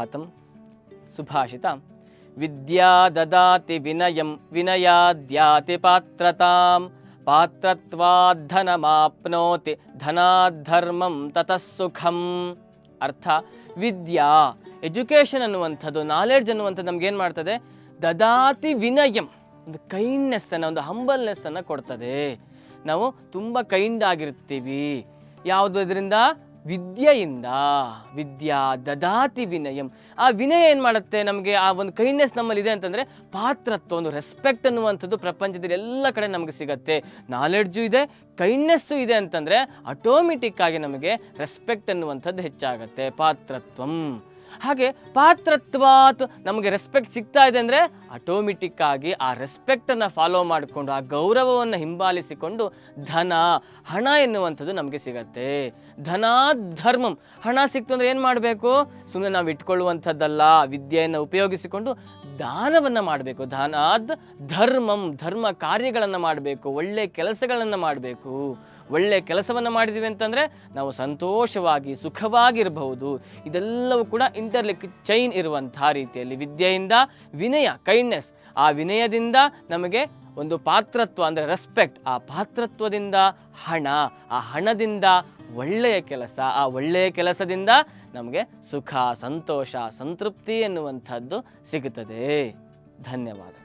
ಭಾರತಂ ಸುಭಾಷಿತ. ವಿದ್ಯಾ ದದಾತಿ ವಿನಯಂ, ವಿನಯಾದ್ಯಾತಿ ಪಾತ್ರತಾಂ. ಪಾತ್ರತ್ವಾಧನಮಾಪ್ನೋತಿ ಧನಾಧರ್ಮಂ ತತಃ ಸುಖಂ ಅರ್ಥ, ವಿದ್ಯಾ, ಎಜುಕೇಷನ್ ಅನ್ನುವಂಥದ್ದು ನಾಲೆಡ್ಜ್ ಅನ್ನುವಂಥದ್ದು ನಮ್ಗೇನು ಮಾಡ್ತದೆ? ದದಾತಿ ವಿನಯಂ, ಒಂದು ಕೈಂಡ್ನೆಸ್ಸನ್ನು ಒಂದು ಹಂಬಲ್ನೆಸ್ಸನ್ನು ಕೊಡ್ತದೆ. ನಾವು ತುಂಬ ಕೈಂಡ್ ಆಗಿರ್ತೀವಿ. ಯಾವುದು ಇದರಿಂದ? ವಿದ್ಯೆಯಿಂದ, ವಿದ್ಯಾ ದದಾತಿ ವಿನಯಂ. ಆ ವಿನಯ ಏನು ಮಾಡುತ್ತೆ? ನಮಗೆ ಆ ಒಂದು ಕೈಂಡ್ನೆಸ್ ನಮ್ಮಲ್ಲಿ ಇದೆ ಅಂತಂದರೆ ಪಾತ್ರತ್ವ, ಒಂದು ರೆಸ್ಪೆಕ್ಟ್ ಅನ್ನುವಂಥದ್ದು ಪ್ರಪಂಚದಲ್ಲಿ ಎಲ್ಲ ಕಡೆ ನಮಗೆ ಸಿಗತ್ತೆ. ನಾಲೆಡ್ಜು ಇದೆ ಕೈಂಡ್ನೆಸ್ಸು ಇದೆ ಅಂತಂದರೆ ಆಟೋಮೆಟಿಕ್ಕಾಗಿ ನಮಗೆ ರೆಸ್ಪೆಕ್ಟ್ ಅನ್ನುವಂಥದ್ದು ಹೆಚ್ಚಾಗತ್ತೆ. ಪಾತ್ರತ್ವಂ. ಹಾಗೆ ಪಾತ್ರತ್ವಾತ್ ನಮಗೆ ರೆಸ್ಪೆಕ್ಟ್ ಸಿಗ್ತಾ ಇದೆ ಅಂದರೆ ಆಟೋಮೆಟಿಕ್ ಆಗಿ ಆ ರೆಸ್ಪೆಕ್ಟನ್ನು ಫಾಲೋ ಮಾಡಿಕೊಂಡು, ಆ ಗೌರವವನ್ನು ಹಿಂಬಾಲಿಸಿಕೊಂಡು ಧನ, ಹಣ ಎನ್ನುವಂಥದ್ದು ನಮಗೆ ಸಿಗತ್ತೆ. ಧನ ಧರ್ಮಂ ಹಣ ಸಿಕ್ತು ಅಂದರೆ ಏನು ಮಾಡಬೇಕು? ಸುಮ್ಮನೆ ನಾವು ಇಟ್ಕೊಳ್ಳುವಂಥದ್ದಲ್ಲ, ವಿದ್ಯೆಯನ್ನು ಉಪಯೋಗಿಸಿಕೊಂಡು ದಾನವನ್ನು ಮಾಡಬೇಕು. ದಾನಾದ್ ಧರ್ಮಂ, ಧರ್ಮ ಕಾರ್ಯಗಳನ್ನು ಮಾಡಬೇಕು. ಒಳ್ಳೆ ಕೆಲಸಗಳನ್ನು ಮಾಡಬೇಕು. ಒಳ್ಳೆ ಕೆಲಸವನ್ನು ಮಾಡಿದ್ದೀವಿ ಅಂತಂದರೆ ನಾವು ಸಂತೋಷವಾಗಿ, ಸುಖವಾಗಿರಬಹುದು. ಇದೆಲ್ಲವೂ ಕೂಡ ಇಂಟರ್ಲಿಕ್ ಚೈನ್ ಇರುವಂತಹ ರೀತಿಯಲ್ಲಿ ವಿದ್ಯೆಯಿಂದ ವಿನಯ ಕೈಂಡ್ನೆಸ್ ಆ ವಿನಯದಿಂದ ನಮಗೆ ಒಂದು ಪಾತ್ರತ್ವ ಅಂದರೆ ರೆಸ್ಪೆಕ್ಟ್ ಆ ಪಾತ್ರತ್ವದಿಂದ ಹಣ, ಆ ಹಣದಿಂದ ಒಳ್ಳೆಯ ಕೆಲಸ, ಆ ಒಳ್ಳೆಯ ಕೆಲಸದಿಂದ ನಮಗೆ ಸುಖ, ಸಂತೋಷ, ಸಂತೃಪ್ತಿ ಎನ್ನುವಂಥದ್ದು ಸಿಗುತ್ತದೆ. ಧನ್ಯವಾದಗಳು.